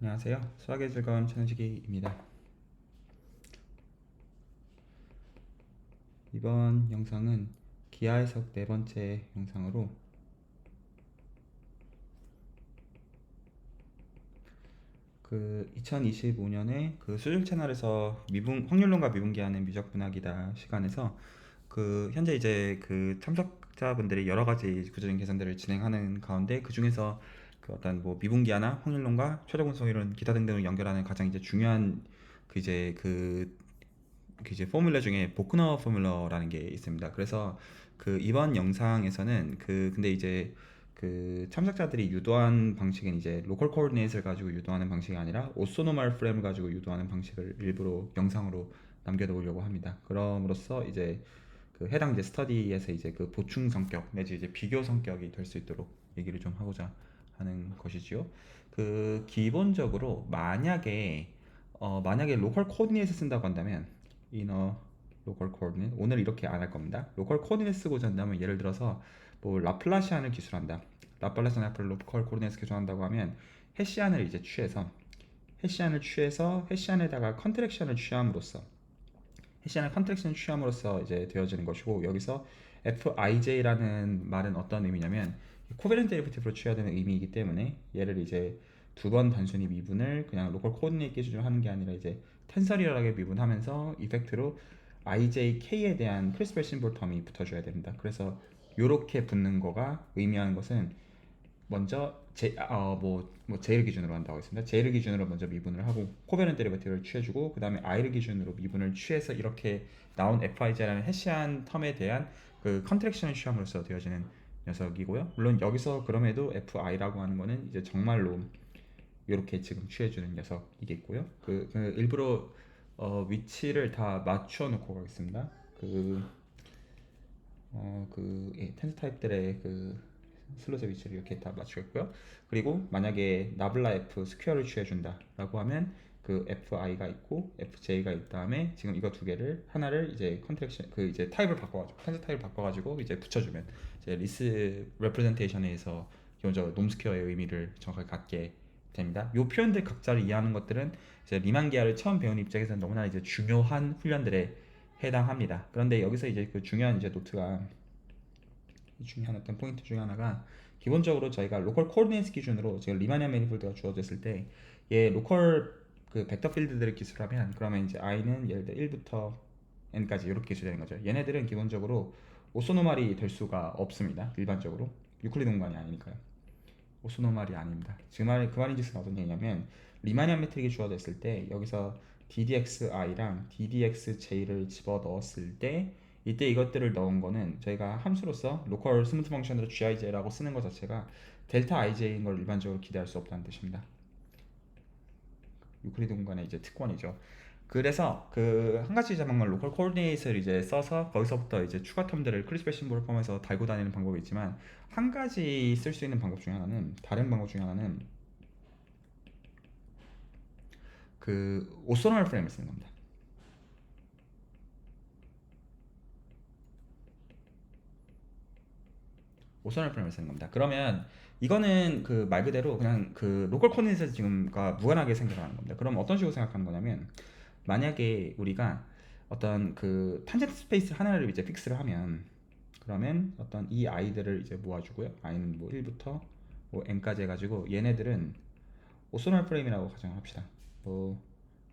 안녕하세요. 수학의 즐거움 천식이입니다. 이번 영상은 기하 해석 네 번째 영상으로 그 2025년에 그 수능 채널에서 미분 확률론과 미분기하는 미적 분학이다 시간에서 그 현재 이제 그 참석자분들이 여러 가지 구조적인 계산들을 진행하는 가운데 그 중에서 그 어떤 뭐 미분기하나 확률론과 최저 분석 이론 기타 등등을 연결하는 가장 이제 중요한 그 이제 그, 그 이제 포뮬러 중에 보크너 포뮬러라는 게 있습니다. 그래서 그 이번 영상에서는 그 근데 이제 그 참석자들이 유도한 방식은 이제 로컬 코디네이트를 가지고 유도하는 방식이 아니라 오소노말 프레임을 가지고 유도하는 방식을 일부러 영상으로 남겨놓으려고 합니다. 그럼으로써 이제 그 해당 이제 스터디에서 이제 그 보충 성격 내지 이제 비교 성격이 될 수 있도록 얘기를 좀 하고자 하는 것이지요. 그 기본적으로 만약에 어 만약에 로컬 코디네이트 쓴다고 한다면 이너 로컬 코디네이트 오늘 이렇게 안 할 겁니다. 로컬 코디네이트 쓰고자 한다면 예를 들어서 뭐 라플라시안을 기술한다. 라플라시안 앞을 로컬 코디네이트 기술한다고 하면 해시안을 이제 취해서 해시안을 취해서 해시안에다가 컨트랙션을 취함으로써 해시안의 컨트랙션을 취함으로써 이제 되어지는 것이고 여기서 fij라는 말은 어떤 의미냐면 코베런트 데리베티브로 취해야 되는 의미이기 때문에 얘를 이제 두 번 단순히 미분을 그냥 로컬 코디네이트 기준으로 하는 게 아니라 이제 텐서리얼하게 미분하면서 이펙트로 ijk에 대한 크리스펠 심볼 텀이 붙어줘야 됩니다. 그래서 요렇게 붙는 거가 의미하는 것은 먼저 제, 어, 뭐, 뭐 J를 기준으로 한다고 했습니다. J를 기준으로 먼저 미분을 하고 코베런트 데리베티브를 취해주고 그 다음에 I를 기준으로 미분을 취해서 이렇게 나온 FIJ라는 해시한 텀에 대한 그 컨트랙션을 취함으로써 되어지는 녀석이고요. 물론 여기서 그럼에도 FI라고 하는 거는 이제 정말로 이렇게 지금 취해주는 녀석이겠고요. 그, 그 일부러 어, 위치를 다 맞춰 놓고 가겠습니다. 그 어, 그 예, 텐스 타입들의 그 슬롯의 위치를 이렇게 다 맞추겠고요. 그리고 만약에 나블라 F 스퀘어를 취해준다 라고 하면 그 FI가 있고 FJ가 있 다음에 지금 이거 두 개를 하나를 이제 컨트랙션 그 이제 타입을 바꿔가지고 텐스 타입을 바꿔가지고 이제 붙여주면 리스 레프레젠테이션에서 기본적으로 놈스퀘어의 의미를 정확하게 갖게 됩니다. 이 표현들 각자를 이해하는 것들은 이제 리만 기하를 처음 배우는 입장에서는 너무나 이제 중요한 훈련들에 해당합니다. 그런데 여기서 이제 그 중요한 이제 노트가 이 중요한 어떤 포인트 중에 하나가 기본적으로 저희가 로컬 코디네이트 기준으로 지금 리마니아 매니폴드가 주어졌을 때 얘 로컬 그 벡터 필드들을 기술하면 그러면 이제 i는 예를 들어 1부터 n까지 이렇게 기술되는 거죠. 얘네들은 기본적으로 오소노말이 될 수가 없습니다. 일반적으로 유클리드 공간이 아니니까요. 오소노말이 아닙니다. 그 말, 그 말인즉슨 어떤 얘기냐면 리마니아 매트릭이 주어졌을 때 여기서 ddxi랑 ddxj를 집어 넣었을 때 이때 이것들을 넣은 거는 저희가 함수로서 로컬 스무트 펑션으로 gij라고 쓰는 것 자체가 델타 ij인 걸 일반적으로 기대할 수 없다는 뜻입니다. 유클리드 공간의 이제 특권이죠. 그래서 그 한 가지 잡은 건 로컬 코디네이트를 이제 써서 거기서부터 이제 추가 텀들을 크리스펠 심볼을 포함해서 달고 다니는 방법이 있지만 한 가지 쓸 수 있는 방법 중에 하나는 다른 방법 중에 하나는 그 오소널 프레임을 쓰는 겁니다. 오소널 프레임을 쓰는 겁니다. 그러면 이거는 그 말 그대로 그냥 그 로컬 코디네이트 지금과 무관하게 생각하는 겁니다. 그럼 어떤 식으로 생각하는 거냐면 만약에 우리가 어떤 그 탄젠트 스페이스 하나를 이제 픽스를 하면 그러면 어떤 이 아이들을 이제 모아주고요. i는 뭐 1부터 뭐 n까지 해가지고 얘네들은 오소널 프레임이라고 가정합시다. 뭐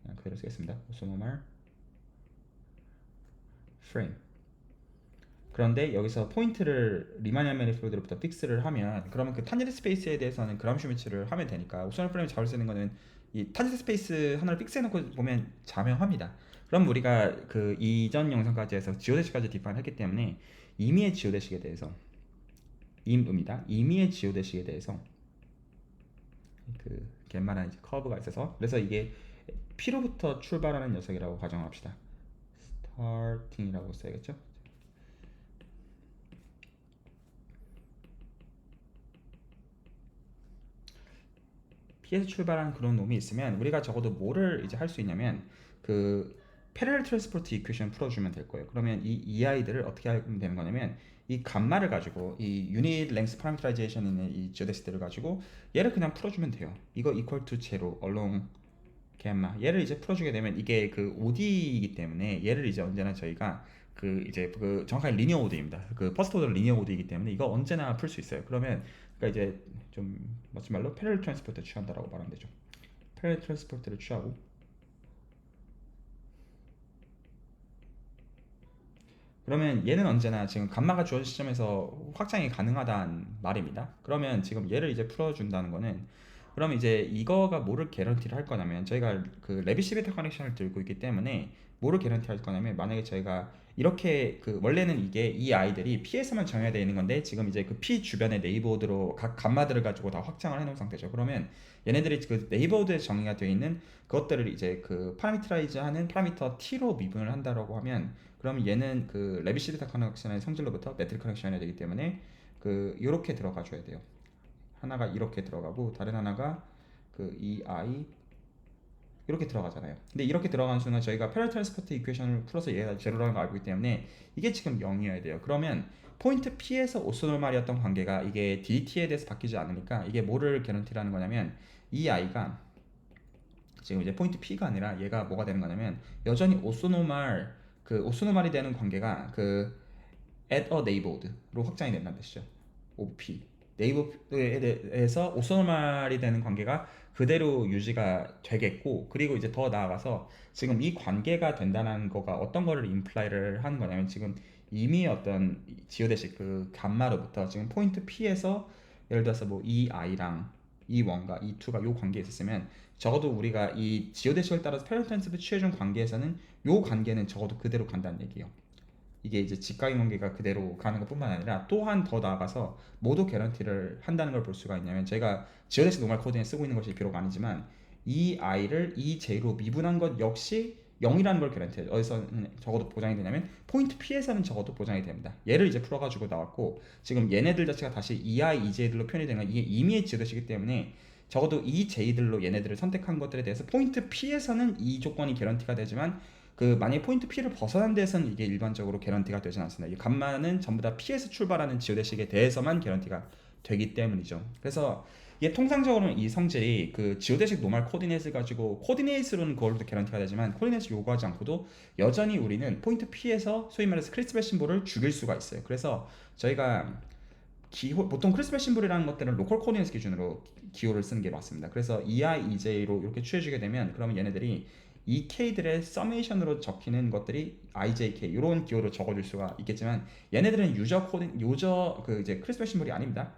그냥 그대로 쓰겠습니다. 오소노말 프레임. 그런데 여기서 포인트를 리마니안 매니폴드로부터 픽스를 하면 그러면 그 탄젠트 스페이스에 대해서는 그람 슈미츠를 하면 되니까 오소널 프레임 잡을 수 있는 거는 이 탄젠트 스페이스 하나를 픽스해놓고 보면 자명합니다. 그럼 우리가 그 이전 영상까지 해서 지오데식까지 디파인 했기 때문에 임의의 지오데식에 대해서 임입니다. 임의의 지오데식에 대해서 그 갯만한 이제 커브가 있어서 그래서 이게 P로부터 출발하는 녀석이라고 가정합시다. starting이라고 써야겠죠? P에서 출발한 그런 놈이 있으면 우리가 적어도 뭐를 이제 할 수 있냐면 그 패러럴 트랜스포트 이퀘션 풀어주면 될 거예요. 그러면 이, 이 아이들을 어떻게 하면 되는 거냐면 이 감마를 가지고 이 유닛 랭스 파라미터라이제이션 있는 이 지오데시들을 가지고 얘를 그냥 풀어주면 돼요. 이거 이퀄 투 제로 along gamma 얘를 이제 풀어주게 되면 이게 그 OD이기 때문에 얘를 이제 언제나 저희가 그 이제 그 정확하게 리니어 오드입니다. 그 퍼스트 오더 리니어 오드이기 때문에 이거 언제나 풀 수 있어요. 그러면 그러니까 이제 좀 멋진 말로 패러럴 트랜스포트 취한다라고 말하면 되죠. 패러럴 트랜스포트를 취하고 그러면 얘는 언제나 지금 감마가 주어진 시점에서 확장이 가능하다는 말입니다. 그러면 지금 얘를 이제 풀어준다는 거는 그러면 이제 이거가 뭐를 개런티를 할 거냐면 저희가 그 레비시 베타 커넥션을 들고 있기 때문에 뭐를 개런티 할 거냐면 만약에 저희가 이렇게 그 원래는 이게 이 아이들이 P에서만 정해야 되는 건데 지금 이제 그 P 주변의 네이버드로 각 감마들을 가지고 다 확장을 해놓은 상태죠. 그러면 얘네들이 그 네이버드에 정의가 되어 있는 그것들을 이제 그 파라미터라이즈하는 파라미터 T로 미분을 한다라고 하면 그럼 얘는 그 레비시 베타 커넥션의 성질로부터 매트릭 커넥션이 되기 때문에 그 이렇게 들어가 줘야 돼요. 하나가 이렇게 들어가고 다른 하나가 그이 i 이렇게 들어가잖아요. 근데 이렇게 들어가는 순간 저희가 패럴 트랜스포트 이퀘이션을 풀어서 얘가 제로라는 걸 알고 있기 때문에 이게 지금 0이어야 돼요. 그러면 포인트 P에서 오소노말이었던 관계가 이게 DT에 대해서 바뀌지 않으니까 이게 뭐를 개런티라는 거냐면 이 i가 지금 이제 포인트 P가 아니라 얘가 뭐가 되는 거냐면 여전히 오소노말 그 오소노말이 되는 관계가 그 at a neighbored로 확장이 된다는 뜻이죠. OP 네이버에 대해서 오소노말이 되는 관계가 그대로 유지가 되겠고 그리고 이제 더 나아가서 지금 이 관계가 된다는 거가 어떤 거를 임플라이를 하는 거냐면 지금 이미 어떤 지오데식 그 감마로부터 지금 포인트 P에서 예를 들어서 뭐 이 i랑 이 1과 이 2가 요 관계에 있었으면 적어도 우리가 이 지오데식을 따라서 페르텐스를 취해준 관계에서는 요 관계는 적어도 그대로 간다는 얘기예요. 이게 이제 직각인 관계가 그대로 가는 것뿐만 아니라 또한 더 나아가서 모두 개런티를 한다는 걸 볼 수가 있냐면 제가 지오데식 노멀 코드에 쓰고 있는 것이 비록 아니지만 이 i를 이 j로 미분한 것 역시 0이라는 걸 개런티해요. 어디서 적어도 보장이 되냐면 포인트 P에서는 적어도 보장이 됩니다. 얘를 이제 풀어가지고 나왔고 지금 얘네들 자체가 다시 EI, EJ들로 표현이 되는 건 이게 임의의 지오데식이기 때문에 적어도 이 J들로 얘네들을 선택한 것들에 대해서 포인트 P에서는 이 조건이 개런티가 되지만 그 만약 포인트 P를 벗어난 데서는 이게 일반적으로 개런티가 되진 않습니다. 이 감마는 전부 다 P에서 출발하는 지오데식에 대해서만 개런티가 되기 때문이죠. 그래서 이게 통상적으로는 이 성질이 그 지오데식 노멀 코디네이트를 가지고 코디네이트로는 그걸로도 개런티가 되지만 코디네이트 요구하지 않고도 여전히 우리는 포인트 P에서 소위 말해서 크리스벨 심볼을 죽일 수가 있어요. 그래서 저희가 기호, 보통 크리스벨 심볼이라는 것들은 로컬 코디네이트 기준으로 기호를 쓰는 게 맞습니다. 그래서 EI, EJ로 이렇게 취해주게 되면 그러면 얘네들이 이 K들의 서메이션으로 적히는 것들이 IJK 이런 기호로 적어줄 수가 있겠지만 얘네들은 유저 코디 유저 그 이제 크리스펠 심볼이 아닙니다.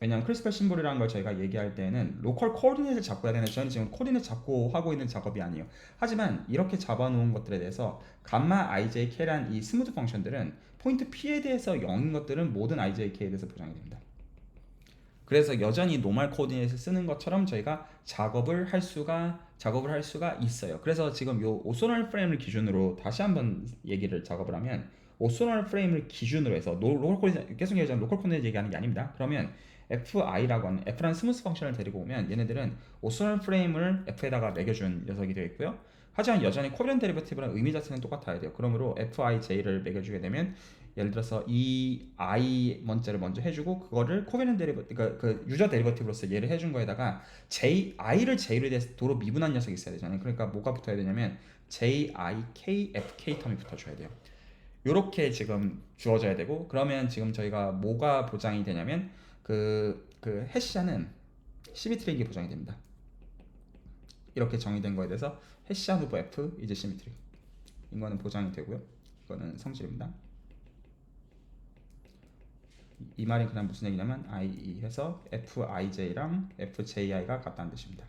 왜냐하면 크리스펠 심볼이라는 걸 저희가 얘기할 때는 로컬 코디네이트를 잡고야 되는 저는 지금 코디네이트 잡고 하고 있는 작업이 아니에요. 하지만 이렇게 잡아놓은 것들에 대해서 감마 IJK란 이 스무드 펑션들은 포인트 P에 대해서 0인 것들은 모든 IJK에 대해서 보장이 됩니다. 그래서 여전히 노멀 코디네이트를 쓰는 것처럼 저희가 작업을 할 수가 작업을 할 수가 있어요. 그래서 지금 요 오소널 프레임을 기준으로 다시 한번 얘기를 작업을 하면 오소널 프레임을 기준으로 해서 노, 로컬 코디네이트 계속 얘기하자면 로컬 코디네이트 얘기하는 게 아닙니다. 그러면 fi라고 하는 f라는 스무스 펑션을 데리고 오면 얘네들은 오소널 프레임을 f에다가 매겨준 녀석이 되겠고요. 하지만 여전히 코비넌 데리버티브랑 의미 자체는 똑같아야 돼요. 그러므로 fij를 매겨주게 되면 예를 들어서 이 i 먼저를 먼저 해주고 그거를 코비넌 데리버 그러니까 그 유저 데리버티브로서 얘를 해준 거에다가 j i를 j로 대해서 도로 미분한 녀석이 있어야 되잖아요. 그러니까 뭐가 붙어야 되냐면 j i k f k 텀이 붙어줘야 돼요. 요렇게 지금 주어져야 되고 그러면 지금 저희가 뭐가 보장이 되냐면 그, 그 해시자는 시미트릭이 보장이 됩니다. 이렇게 정의된 거에 대해서 해시자 후보 F 이제 시미트릭 이거는 보장이 되고요. 이거는 성질입니다. 이 말이 그냥 무슨 얘기냐면 IE 해서 FIJ랑 FJI가 같다는 뜻입니다.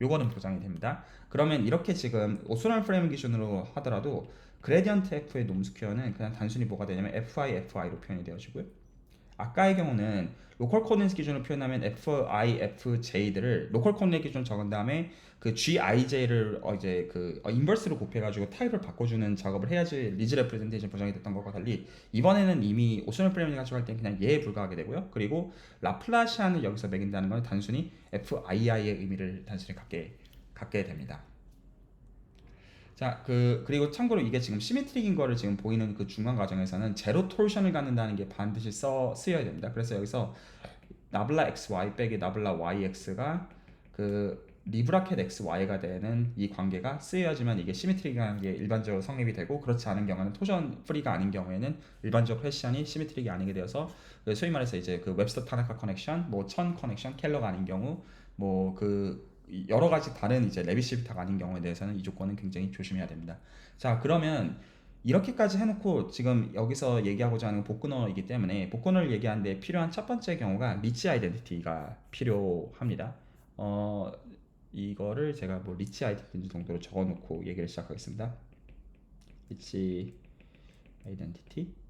요거는 보장이 됩니다. 그러면 이렇게 지금 오소널 프레임 기준으로 하더라도 그레디언트 F의 놈스퀘어는 그냥 단순히 뭐가 되냐면 FI, FI로 표현이 되어지고요. 아까의 경우는 로컬 코디네이트 기준으로 표현하면 FI, FJ들을 로컬 코디네이트 기준 적은 다음에 그 GIJ를 어 이제 그 어, 인버스로 곱해가지고 타입을 바꿔주는 작업을 해야지 리즈 레프레젠테이션 보장이 됐던 것과 달리 이번에는 이미 오션을 프레임을 가져갈 때 그냥 예에 불과하게 되고요. 그리고 라플라시안을 여기서 매긴다는 건 단순히 FII의 의미를 단순히 갖게 갖게 됩니다. 자, 그 그리고 참고로 이게 지금 시메트릭인 거를 지금 보이는 그 중간 과정에서는 제로 톨션을 갖는다는 게 반드시 써 쓰여야 됩니다. 그래서 여기서 나블라 xy 빼기 나블라 yx가 그 리브라켓 xy가 되는 이 관계가 쓰여야지만 이게 시메트릭이라는 게 일반적으로 성립이 되고 그렇지 않은 경우는 토션 프리가 아닌 경우에는 일반적 패션이 시메트릭이 아니게 되어서 그 소위 말해서 이제 그 웹스터 타나카 커넥션, 뭐 천 커넥션, 켈러가 아닌 경우 뭐그 여러 가지 다른 이제 레비시비타가 아닌 경우에 대해서는 이 조건은 굉장히 조심해야 됩니다. 자 그러면 이렇게까지 해놓고 지금 여기서 얘기하고자 하는 복근어이기 때문에 복근어를 얘기하는데 필요한 첫 번째 경우가 리치 아이덴티티가 필요합니다. 어 이거를 제가 뭐 리치 아이덴티티 정도로 적어놓고 얘기를 시작하겠습니다. 리치 아이덴티티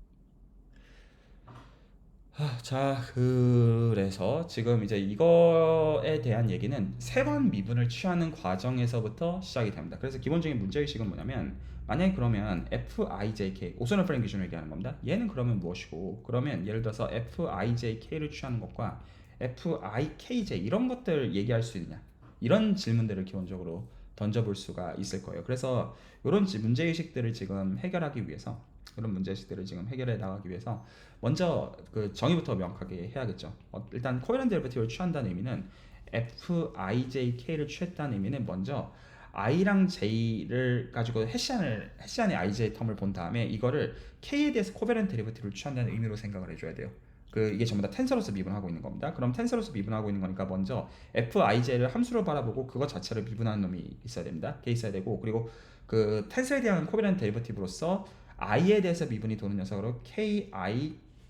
아, 자, 그래서 지금 이제 이거에 대한 얘기는 세관 미분을 취하는 과정에서부터 시작이 됩니다. 그래서 기본적인 문제의식은 뭐냐면 만약에 그러면 FIJK 오선을 프레임 기준으로 얘기하는 겁니다. 얘는 그러면 무엇이고 그러면 예를 들어서 FIJK를 취하는 것과 FIKJ 이런 것들 얘기할 수 있느냐 이런 질문들을 기본적으로 던져볼 수가 있을 거예요. 그래서 이런 문제의식들을 지금 해결하기 위해서 이런 문제의식들을 지금 해결해 나가기 위해서 먼저 그 정의부터 명확하게 해야겠죠. 어, 일단 코에런 데리베티브를 취한다는 의미는 FIJK를 취했다는 의미는 먼저 i랑 j를 가지고 해시안을 해시안의 ij 텀을 본 다음에 이거를 k에 대해서 코베런트 데리베티브를 취한다는 의미로 생각을 해줘야 돼요. 그 이게 전부 다 텐서로서 미분하고 있는 겁니다. 그럼 텐서로서 미분하고 있는 거니까 먼저 fij를 함수로 바라보고 그것 자체를 미분하는 놈이 있어야 됩니다. 게 있어야 되고 그리고 그 텐서에 대한 코베런트 데리베티브로서 i에 대해서 미분이 도는 녀석으로 ki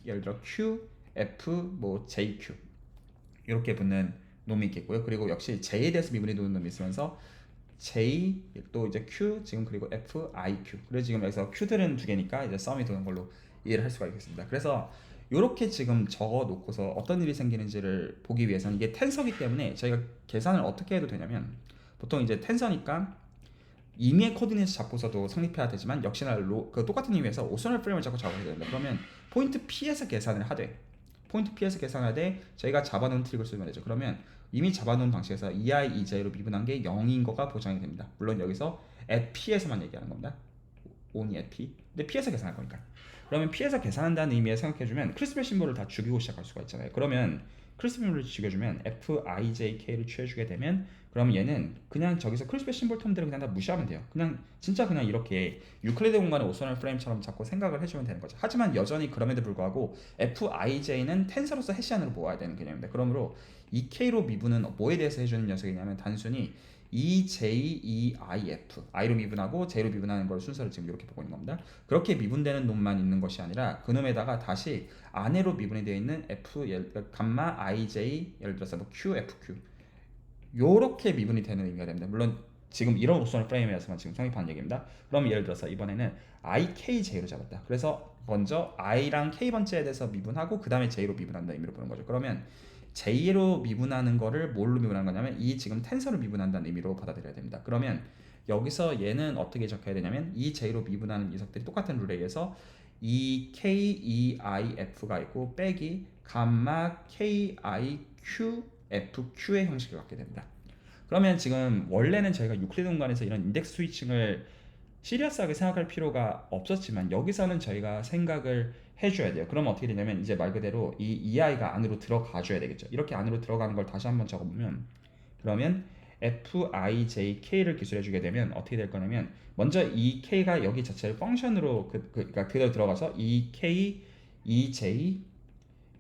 예를 들어 q, f, 뭐 jq 이렇게 붙는 놈이 있겠고요. 그리고 역시 j에 대해서 미분이 도는 놈이 있으면서 j 또 이제 q 지금 그리고 f, i, q. 그래서 지금 여기서 q들은 두 개니까 이제 썸이 도는 걸로 이해를 할 수가 있겠습니다. 그래서 이렇게 지금 적어 놓고서 어떤 일이 생기는지를 보기 위해서는 이게 텐서기 때문에 저희가 계산을 어떻게 해도 되냐면 보통 이제 텐서니까 임의의 코디네이트 잡고서도 성립해야 되지만 역시나 로, 그 똑같은 의미에서 오선을 프레임을 잡고 작업해야 됩니다. 그러면 포인트 P에서 계산을 하되 포인트 P에서 계산하되 저희가 잡아놓은 트릭을 쓰면 되죠. 그러면 이미 잡아놓은 방식에서 EI, EJ로 미분한 게 0인 거가 보장이 됩니다. 물론 여기서 at P에서만 얘기하는 겁니다. only at P. 근데 P에서 계산할 거니까. 그러면 P에서 계산한다는 의미에 생각해주면 크리스피 심볼을 다 죽이고 시작할 수가 있잖아요. 그러면 크리스피 심볼을 죽여주면 FIJK를 취해주게 되면 그럼 얘는 그냥 저기서 크리스피 심볼 텀들을 그냥 다 무시하면 돼요. 그냥 진짜 그냥 이렇게 유클리드 공간의 오선을 프레임처럼 자꾸 생각을 해주면 되는 거죠. 하지만 여전히 그럼에도 불구하고 FIJ는 텐서로서 해시안으로 모아야 되는 개념입니다. 그러므로 EK로 미분은 뭐에 대해서 해주는 녀석이냐면 단순히 EJEIF I로 미분하고 J로 미분하는 걸 순서를 지금 이렇게 보고 있는 겁니다. 그렇게 미분되는 놈만 있는 것이 아니라 그 놈에다가 다시 안으로 미분이 되어 있는 F 감마 IJ 예를 들어서 뭐 QFQ 요렇게 미분이 되는 의미가 됩니다. 물론 지금 이런 옵션을 프레임에서만 지금 성립하는 얘기입니다. 그럼 예를 들어서 이번에는 IKJ로 잡았다. 그래서 먼저 I랑 K 번째에 대해서 미분하고 그 다음에 J로 미분한다 의미로 보는 거죠. 그러면 J로 미분하는 거를 뭘로 미분하는 거냐면 이 지금 텐서로 미분한다는 의미로 받아들여야 됩니다. 그러면 여기서 얘는 어떻게 적혀야 되냐면 이 J로 미분하는 녀석들이 똑같은 룰에 의해서 이 K, E, I, F가 있고 빼기 감마 K, I, Q, F, Q의 형식을 갖게 됩니다. 그러면 지금 원래는 저희가 유클리드 공간에서 이런 인덱스 스위칭을 시리어스하게 생각할 필요가 없었지만 여기서는 저희가 생각을 해줘야 돼요. 그럼 어떻게 되냐면 이제 말 그대로 이 EI가 안으로 들어가 줘야 되겠죠. 이렇게 안으로 들어가는 걸 다시 한번 적어보면 그러면 FIJK를 기술해 주게 되면 어떻게 될 거냐면 먼저 이 K가 여기 자체를 펑션으로 그, 그, 그러니까 그대로 들어가서 이 K, EJ,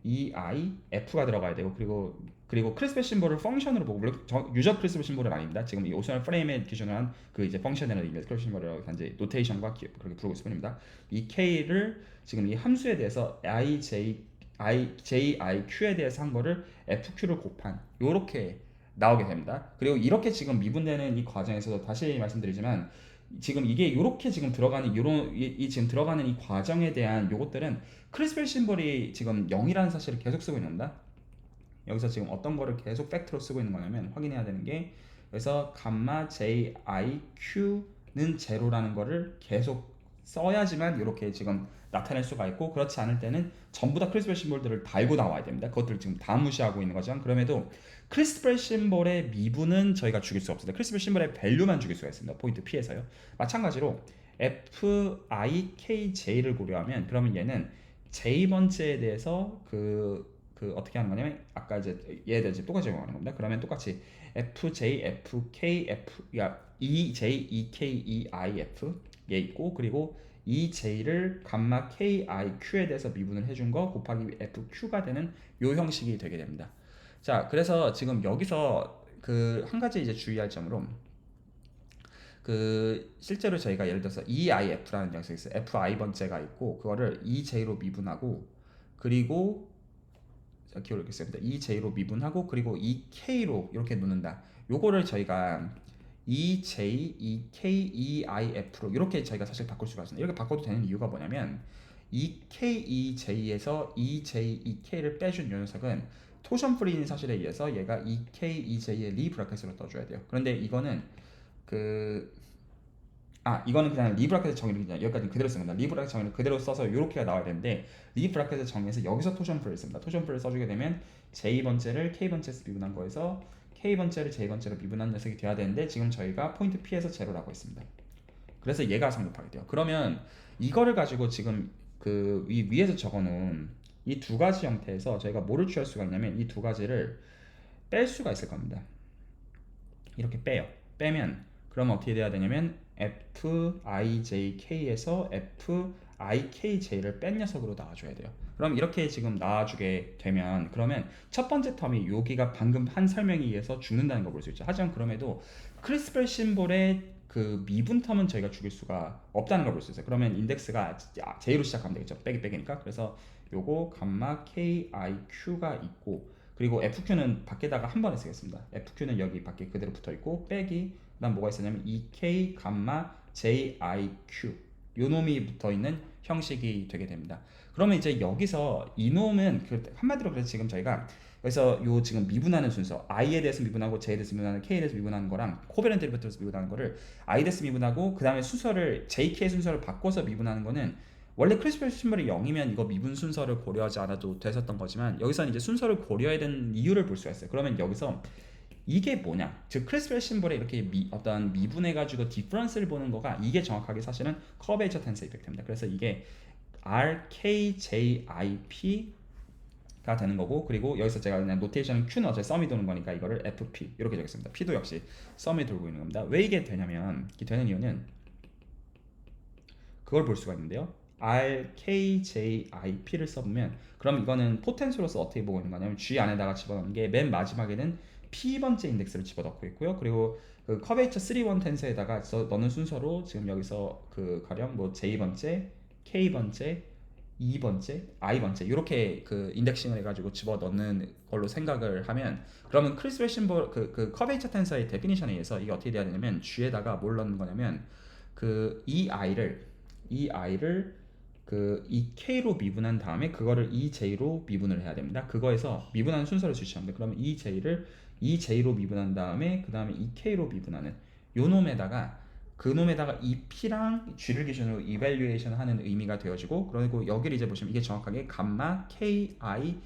EI, F가 들어가야 되고 그리고 그리고 크리스피 심볼을 펑션으로 보고 물론 유저 크리스피 심볼은 아닙니다. 지금 이 오션을 프레임에 기준으로 한그 이제 펑션이라는 의미에서 크리스피 심볼이라고 단지 노테이션과 그렇게 부르고 있을 뿐입니다. 이 K를 지금 이 함수에 대해서 I, J, I, J, I, Q에 대해서 한 거를 FQ를 곱한 요렇게 나오게 됩니다. 그리고 이렇게 지금 미분되는 이 과정에서도 다시 말씀드리지만 지금 이게 이렇게 지금 들어가는 요런 이, 이 지금 들어가는 이 과정에 대한 요것들은 크리스펠 심볼이 지금 0이라는 사실을 계속 쓰고 있는다. 여기서 지금 어떤 거를 계속 팩트로 쓰고 있는 거냐면 확인해야 되는 게 그래서 감마 j i q는 제로라는 거를 계속 써야지만 이렇게 지금 나타낼 수가 있고 그렇지 않을 때는 전부 다 크리스펠 심볼들을 달고 나와야 됩니다. 그것들 지금 다 무시하고 있는 거죠. 그럼에도 크리스펠 심볼의 미분은 저희가 죽일 수 없습니다. 크리스펠 심볼의 밸류만 죽일 수가 있습니다. 포인트 P에서요. 마찬가지로 F, I, K, J를 고려하면 그러면 얘는 J 번째에 대해서 그, 그 어떻게 하는 거냐면 아까 이제 얘들 이제 똑같이 적용하는 겁니다. 그러면 똑같이 F, J, F, K, F, 야 E, J, E, K, E, I, F 얘 있고 그리고 이 J를 감마 K, I, Q에 대해서 미분을 해준 거 곱하기 F, Q가 되는 요 형식이 되게 됩니다. 자, 그래서 지금 여기서 그 한 가지 이제 주의할 점으로 그 실제로 저희가 예를 들어서 EIF라는 있어요. FI 번째가 있고 그거를 EJ로 미분하고 그리고 자, 기울이겠습니다. EJ로 미분하고 그리고 EK로 이렇게 놓는다. 요거를 저희가 EJ, EK, EIF로 이렇게 저희가 사실 바꿀 수가 있습니다. 이렇게 바꿔도 되는 이유가 뭐냐면 EK, EJ에서 EJ, EK를 빼준 요 녀석은 토션 프리인 사실에 의해서 얘가 EK, EJ의 리 브라켓으로 떠줘야 돼요. 그런데 이거는 그 아, 이거는 그냥 리 브라켓의 정의를 그냥 여기까지 그대로 쓰는 겁니다. 리 브라켓 정의를 그대로 써서 이렇게가 나와야 되는데 리 브라켓의 정의에서 여기서 토션 프를 씁니다. 토션 프를 써주게 되면 J 번째를 K 번째에서 미분한 거에서 K 번째를 J 번째로 미분한 녀석이 돼야 되는데 지금 저희가 포인트 P에서 제로라고 했습니다. 그래서 얘가 성립하게 돼요. 그러면 이거를 가지고 지금 그 위, 위에서 적어놓은 이 두 가지 형태에서 저희가 뭐를 취할 수가 있냐면 이 두 가지를 뺄 수가 있을 겁니다. 이렇게 빼요. 빼면 그러면 어떻게 돼야 되냐면 FIJK에서 FIKJ를 뺀 녀석으로 나와줘야 돼요. 그럼 이렇게 지금 나와주게 되면 그러면 첫 번째 텀이 여기가 방금 한 설명에 의해서 죽는다는 걸 볼 수 있죠. 하지만 그럼에도 크리스펠 심볼의 그 미분 텀은 저희가 죽일 수가 없다는 걸 볼 수 있어요. 그러면 인덱스가 J로 시작하면 되겠죠. 빼기 빼기니까. 그래서 요거 감마 KIQ가 있고 그리고 FQ는 밖에다가 한 번에 쓰겠습니다. FQ는 여기 밖에 그대로 붙어 있고 빼기 그다음 뭐가 있었냐면 EK 감마 JIQ 요 놈이 붙어 있는 형식이 되게 됩니다. 그러면 이제 여기서 이 놈은 그 한마디로 그래서 지금 저희가 그래서 요 지금 미분하는 순서 i에 대해서 미분하고 j에 대해서 미분하는 k에 대해서 미분하는 거랑 코베런트 데리베티브에서 미분하는 거를 i에 대해서 미분하고 그 다음에 순서를 jk 순서를 바꿔서 미분하는 거는 원래 크리스펠 심볼이 0이면 이거 미분 순서를 고려하지 않아도 됐었던 거지만 여기서는 이제 순서를 고려해야 되는 이유를 볼 수가 있어요. 그러면 여기서 이게 뭐냐? 즉 크리스펠 심볼에 이렇게 미, 어떤 미분해 가지고 디퍼런스를 보는 거가 이게 정확하게 사실은 커베이처 텐스 이펙트입니다. 그래서 이게 RKJIP가 되는 거고 그리고 여기서 제가 그냥 노테이션 Q는 어차피 썸이 도는 거니까 이거를 FP 이렇게 적겠습니다. P도 역시 썸이 돌고 있는 겁니다. 왜 이게 되냐면 이게 되는 이유는 그걸 볼 수가 있는데요. RKJIP를 써보면 그럼 이거는 포텐스로서 어떻게 보고 있는 거냐면 G 안에다가 집어넣는 게 맨 마지막에는 P 번째 인덱스를 집어넣고 있고요. 그리고 그 커베이처 3원 텐서에다가 넣는 순서로 지금 여기서 그 가령 뭐 J 번째, K 번째, E 번째, I 번째 이렇게 그 인덱싱을 해가지고 집어 넣는 걸로 생각을 하면 그러면 크리스펠 심볼 그, 그 커베이처 텐서의 데피니션에 의해서 이게 어떻게 돼야 되냐면 G에다가 뭘 넣는 거냐면 그 이 I를 이 I를 그 이 K로 미분한 다음에 그거를 이 J로 미분을 해야 됩니다. 그거에서 미분하는 순서를 주시합니다. 그러면 이 J를 이 J로 미분한 다음에 그 다음에 이 K로 미분하는 요 놈에다가 그 놈에다가 이 P랑 G를 기준으로 이밸류에이션 하는 의미가 되어지고 그리고 여기를 이제 보시면 이게 정확하게 감마 K, I,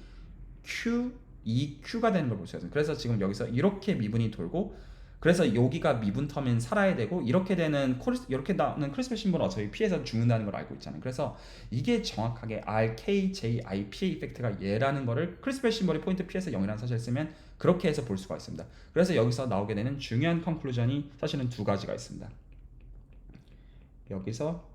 Q, E, Q가 되는 걸 볼 수 있어요. 그래서 지금 여기서 이렇게 미분이 돌고 그래서 여기가 미분 텀인 살아야 되고 이렇게 되는 코리스 이렇게 나오는 크리스펠 심볼은 어차피 피해서 죽는다는 걸 알고 있잖아요. 그래서 이게 정확하게 R, K, J, I, P 이펙트가 얘라는 거를 크리스펠 심볼이 포인트 P에서 0이라는 사실을 쓰면 그렇게 해서 볼 수가 있습니다. 그래서 여기서 나오게 되는 중요한 컨클루전이 사실은 두 가지가 있습니다. 여기서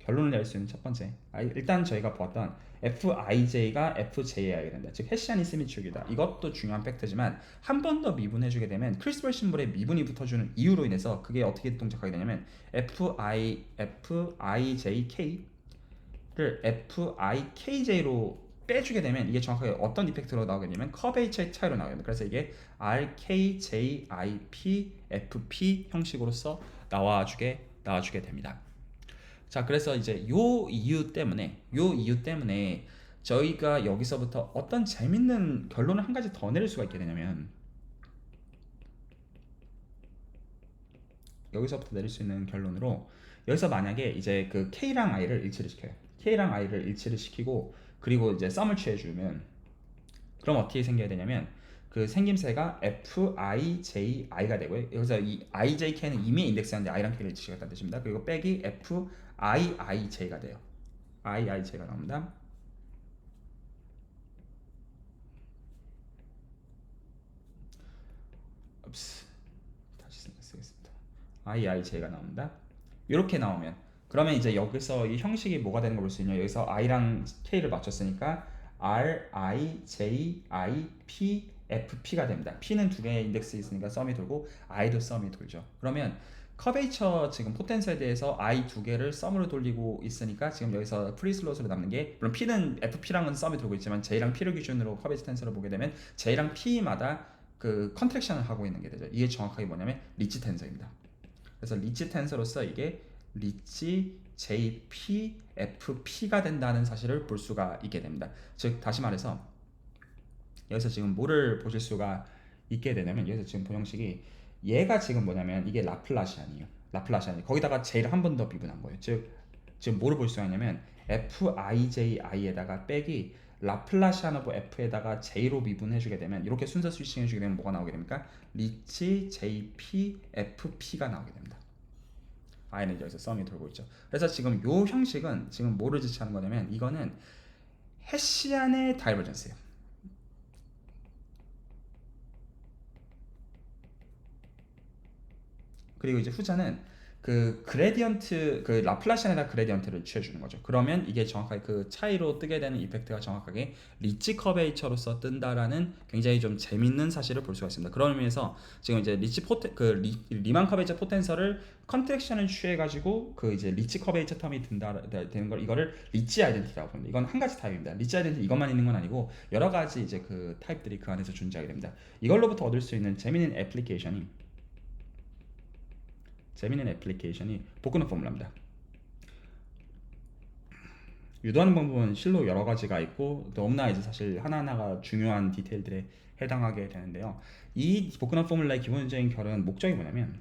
결론을 낼 수 있는 첫 번째 일단 저희가 보았던 FIJ가 FJI가 된다. 즉 해시안 이시미축이다. 이것도 중요한 팩트지만 한 번 더 미분해주게 되면 크리스벌 심볼에 미분이 붙어주는 이유로 인해서 그게 어떻게 동작하게 되냐면 FI, FIJK를 FIKJ로 빼주게 되면 이게 정확하게 어떤 이펙트로 나오게 되냐면 커베이처의 차이로 나오게 됩니다. 그래서 이게 RKJIP FP 형식으로서 나와주게 나와주게 됩니다. 자, 그래서 이제 요 이유 때문에 요 이유 때문에 저희가 여기서부터 어떤 재밌는 결론을 한 가지 더 내릴 수가 있게 되냐면 여기서부터 내릴 수 있는 결론으로 여기서 만약에 이제 그 K랑 I를 일치를 시켜요. K랑 I를 일치를 시키고 그리고 이제 썸을 취해주면 그럼 어떻게 생겨야 되냐면 그 생김새가 F, I, J, I가 되고요. 여기서 이 I, J, K는 이미 인덱스하는데 I랑 K를 일치시켰다는 뜻입니다. 그리고 빼기 F, I, I, J가 돼요. I, I, J가 나옵니다. 읍스. 다시 쓰- 쓰겠습니다. I, I, J가 나옵니다. 이렇게 나오면 그러면 이제 여기서 이 형식이 뭐가 되는 걸 볼 수 있냐? 여기서 I랑 K를 맞췄으니까 R, I, J, I, P, F, P가 됩니다. P는 두 개의 인덱스 있으니까 썸이 돌고 I도 썸이 돌죠. 그러면 커베이처 지금 포텐서에 대해서 I 두 개를 썸으로 돌리고 있으니까 지금 여기서 프리슬롯으로 남는 게 물론 P는 FP랑은 썸이 돌고 있지만 J랑 P를 기준으로 커베이처 텐서를 보게 되면 J랑 P마다 그 컨트랙션을 하고 있는 게 되죠. 이게 정확하게 뭐냐면 리치 텐서입니다. 그래서 리치 텐서로서 이게 리치 JP FP가 된다는 사실을 볼 수가 있게 됩니다. 즉 다시 말해서 여기서 지금 뭐를 보실 수가 있게 되냐면 여기서 지금 본 형식이 얘가 지금 뭐냐면 이게 라플라시안이에요. 라플라시안이 거기다가 J를 한 번더 미분한 거예요. 즉 지금 뭐를 볼 수가 있냐면 FIJI에다가 빼기 라플라시안 오브 F에다가 J로 미분해주게 되면 이렇게 순서 스위칭해주게 되면 뭐가 나오게 됩니까? 리치 JP FP가 나오게 됩니다. I는 여기서 썸이 돌고 있죠. 그래서 지금 요 형식은 지금 뭐를 지칭하는 거냐면 이거는 해시안의 다이버전스예요. 그리고 이제 후자는 그 그레디언트 그 라플라시안에다 그레디언트를 취해주는 거죠. 그러면 이게 정확하게 그 차이로 뜨게 되는 이펙트가 정확하게 리치 커베이처로서 뜬다라는 굉장히 좀 재밌는 사실을 볼 수가 있습니다. 그런 의미에서 지금 이제 리치 포텐 그 리, 리만 커베이처 포텐서를 컨트랙션을 취해가지고 그 이제 리치 커베이처 텀이 든다 되는 걸 이거를 리치 아이덴티라고 부릅니다. 이건 한 가지 타입입니다. 리치 아이덴티 이것만 있는 건 아니고 여러 가지 이제 그 타입들이 그 안에서 존재하게 됩니다. 이걸로부터 얻을 수 있는 재밌는 애플리케이션이 재미있는 애플리케이션이 복근호 포뮬라입니다. 유도하는 방법은 실로 여러 가지가 있고 너무나 이제 사실 하나하나가 중요한 디테일들에 해당하게 되는데요. 이 복근호 포뮬라의 기본적인 결은 목적이 뭐냐면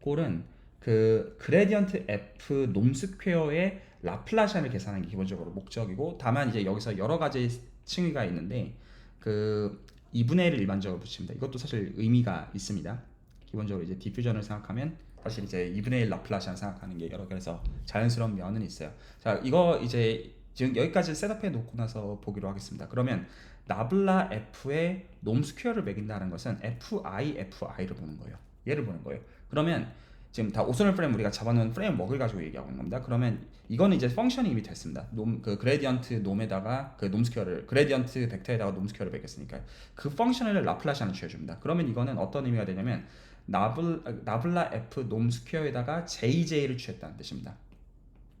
골은 그 그레디언트 F 놈스퀘어의 라플라시안을 계산하는 게 기본적으로 목적이고 다만 이제 여기서 여러 가지 층위가 있는데 그 2분의 1을 일반적으로 붙입니다. 이것도 사실 의미가 있습니다. 기본적으로 이제 디퓨전을 생각하면 사실 이제 2분의 1 라플라시안 생각하는 게 여러 개서 자연스러운 면은 있어요. 자, 이거 이제 지금 여기까지 셋업해 놓고 나서 보기로 하겠습니다. 그러면 나블라 F의 놈 스퀘어를 매긴다는 것은 FI, FI를 보는 거예요. 얘를 보는 거예요. 그러면 지금 다 오소널 프레임 우리가 잡아놓은 프레임 먹을 가지고 얘기하고 있는 겁니다. 그러면 이거는 이제 펑션이 이미 됐습니다. 놈 그 그레디언트 놈에다가 그 놈스퀘어를 그레디언트 벡터에다가 놈스퀘어를 매겼으니까 그 펑션을 라플라시안을 취해줍니다. 그러면 이거는 어떤 의미가 되냐면 나블 나블라 F 놈 스퀘어에다가 JJ를 취했다는 뜻입니다.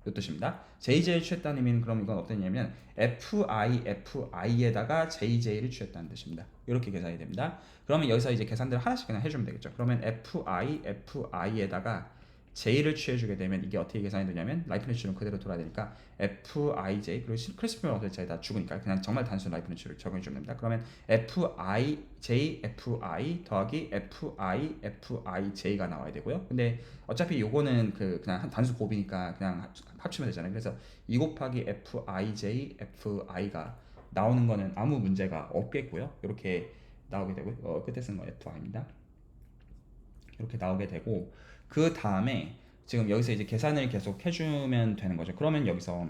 이 뜻입니다. JJ를 취했다는 의미는 그럼 이건 어떤 의미냐면 FI FI에다가 JJ를 취했다는 뜻입니다. 이렇게 계산이 됩니다. 그러면 여기서 이제 계산들을 하나씩 그냥 해주면 되겠죠. 그러면 FI FI에다가 J를 취해주게 되면 이게 어떻게 계산이 되냐면 라이프니츠는 그대로 돌아야 되니까 FIJ 그리고 크리스피어 어델자에 다 죽으니까 그냥 정말 단순 라이프니츠를 적용해 주면 됩니다. 그러면 FIJ FI 더하기 FI FIJ가 나와야 되고요. 근데 어차피 요거는 그 그냥 한 단수 곱이니까 그냥 합치면 되잖아요. 그래서 2 곱하기 FIJ FI가 나오는 거는 아무 문제가 없겠고요. 이렇게 나오게 되고요. 어, 끝에 쓴 거 FI입니다. 이렇게 나오게 되고 그 다음에 지금 여기서 이제 계산을 계속 해주면 되는 거죠. 그러면 여기서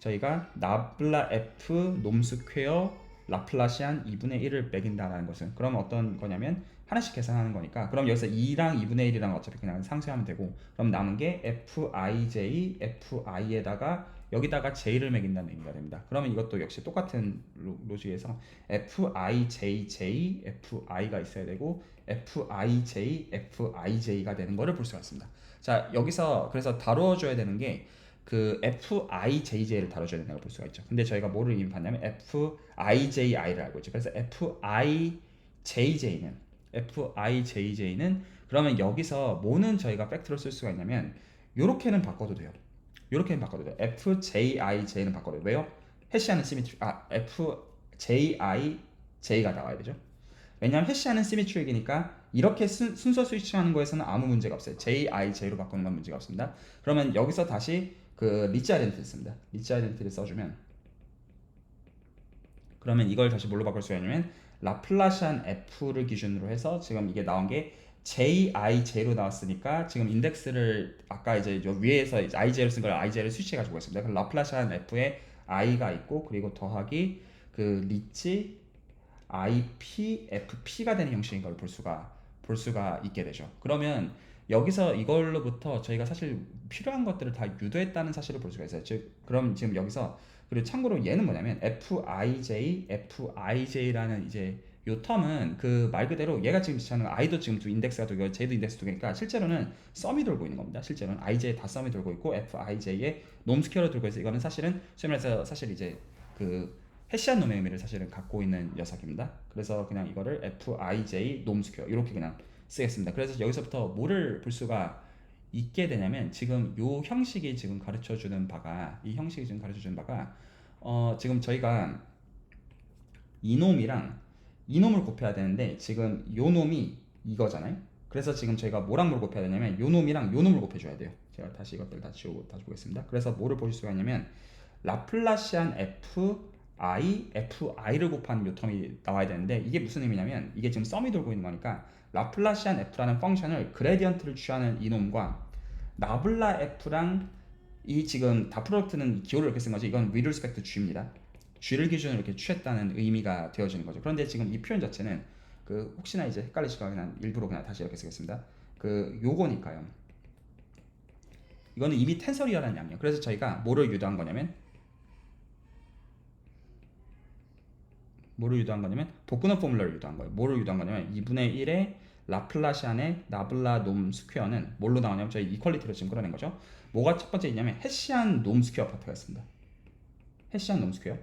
저희가 나블라 F 놈스퀘어 라플라시안 2분의 1을 매긴다라는 것은 그러면 어떤 거냐면 하나씩 계산하는 거니까 그럼 여기서 2랑 2분의 1이랑 어차피 그냥 상쇄하면 되고 그럼 남은 게 FIJ FI에다가 여기다가 J를 매긴다는 의미가 됩니다. 그러면 이것도 역시 똑같은 로, 로직에서 FIJJ FI가 있어야 되고 FIJ FIJ가 되는 거를 볼 수가 있습니다. 자 여기서 그래서 다뤄줘야 되는 게 그 FIJJ를 다뤄줘야 된다고 볼 수가 있죠. 근데 저희가 뭐를 이미 봤냐면 FIJI를 알고 있죠. 그래서 FIJJ는 fijj는 그러면 여기서 뭐는 저희가 팩트로 쓸 수가 있냐면 요렇게는 바꿔도 돼요. 요렇게는 바꿔도 돼요. fjij는 바꿔도 돼요. 왜요? 해시하는 시미트리 아 fjij가 나와야 되죠. 왜냐하면 해시하는 시미트릭이니까 이렇게 순, 순서 스위칭하는 거에서는 아무 문제가 없어요. JIJ로 바꾸는 건 문제가 없습니다. 그러면 여기서 다시 그 리치 아이덴티티를 씁니다. 리치 아이덴티티를 써주면 그러면 이걸 다시 뭘로 바꿀 수가 있냐면 라플라시안 F를 기준으로 해서 지금 이게 나온 게 JIJ로 나왔으니까 지금 인덱스를 아까 이제 요 위에서 IJ를 쓴 걸 IJ를 스위치해 가지고 있습니다. 그럼 라플라시안 F에 I가 있고 그리고 더하기 그 리치 IP FP가 되는 형식인 걸 볼 수가 볼 수가 있게 되죠. 그러면 여기서 이걸로부터 저희가 사실 필요한 것들을 다 유도했다는 사실을 볼 수가 있어요. 즉 그럼 지금 여기서 그리고 참고로 얘는 뭐냐면 FIJ, FIJ라는 이제 요 텀은 그 말 그대로 얘가 지금 지하는 I도 지금 두 인덱스가 두고 J도 인덱스 두 개니까 실제로는 썸이 돌고 있는 겁니다. 실제로는 IJ 다 썸이 돌고 있고 FIJ에 놈스퀘어로 돌고 있어. 이거는 사실은 소위 말해서 사실 이제 그 해시한 놈의 의미를 사실은 갖고 있는 녀석입니다. 그래서 그냥 이거를 FIJ 놈스퀘어 이렇게 그냥 쓰겠습니다. 그래서 여기서부터 뭐를 볼 수가 있게 되냐면 지금 요 형식이 지금 가르쳐 주는 바가 이 형식이 지금 가르쳐 주는 바가 어 지금 저희가 이놈이랑 이놈을 곱해야 되는데 지금 요 놈이 이거잖아요. 그래서 지금 저희가 뭐랑 뭘 곱해야 되냐면 요 놈이랑 요 놈을 곱해줘야 돼요. 제가 다시 이것들 다 지우고 다시 보겠습니다. 그래서 뭐를 보실 수가 있냐면 라플라시안 f i f i를 곱하는 요 텀이 나와야 되는데 이게 무슨 의미냐면 이게 지금 썸이 돌고 있는 거니까 라플라시안 f라는 펑션을 그레디언트를 취하는 이놈과 나블라 f랑 이 지금 다 프로덕트는 기호를 이렇게 쓴 거죠. 이건 respect to g입니다. g를 기준으로 이렇게 취했다는 의미가 되어지는 거죠. 그런데 지금 이 표현 자체는 그 혹시나 이제 헷갈리실까 그냥 일부러 그냥 다시 이렇게 쓰겠습니다. 그 요거니까요. 이거는 이미 텐서리어라는 양이에요. 그래서 저희가 뭐를 유도한 거냐면 뭐를 유도한 거냐면 복근업 포뮬러를 유도한 거예요. 뭐를 유도한 거냐면 2분의 1의 라플라시안의 나블라 놈 스퀘어는 뭘로 나오냐면 저희 이퀄리티로 지금 끌어낸 거죠. 뭐가 첫 번째 있냐면 해시안 놈 스퀘어 파트가 있습니다. 해시안 놈 스퀘어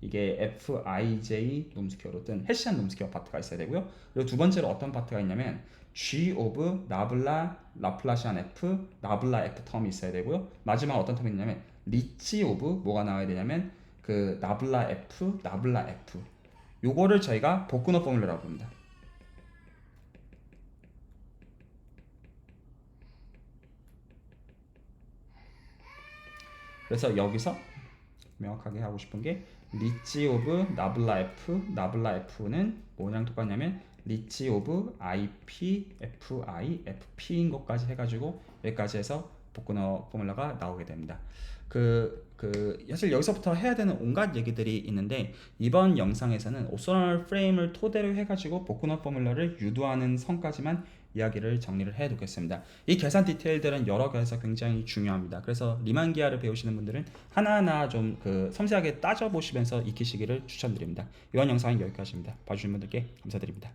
이게 FIJ 놈 스퀘어로 뜬 해시안 놈 스퀘어 파트가 있어야 되고요. 그리고 두 번째로 어떤 파트가 있냐면 G 오브 나블라 라플라시안 F 나블라 F 텀이 있어야 되고요. 마지막 어떤 텀이 있냐면 리치 오브 뭐가 나와야 되냐면 그 나블라 F 나블라 F 요거를 저희가 복근어 포뮬러라고 부릅니다. 그래서 여기서 명확하게 하고 싶은 게 리치 오브 나블라 F 나블라 F는 뭐랑 똑같냐면 리치 오브 IP FI FP인 것까지 해가지고 여기까지 해서 복근어 포뮬러가 나오게 됩니다. 그, 그 사실 여기서부터 해야 되는 온갖 얘기들이 있는데 이번 영상에서는 오소널 프레임을 토대로 해가지고 복근어 포뮬러를 유도하는 선까지만 이야기를 정리를 해 두겠습니다. 이 계산 디테일들은 여러 개에서 굉장히 중요합니다. 그래서 리만 기하를 배우시는 분들은 하나하나 좀 그 섬세하게 따져 보시면서 익히시기를 추천드립니다. 이번 영상은 여기까지입니다. 봐주신 분들께 감사드립니다.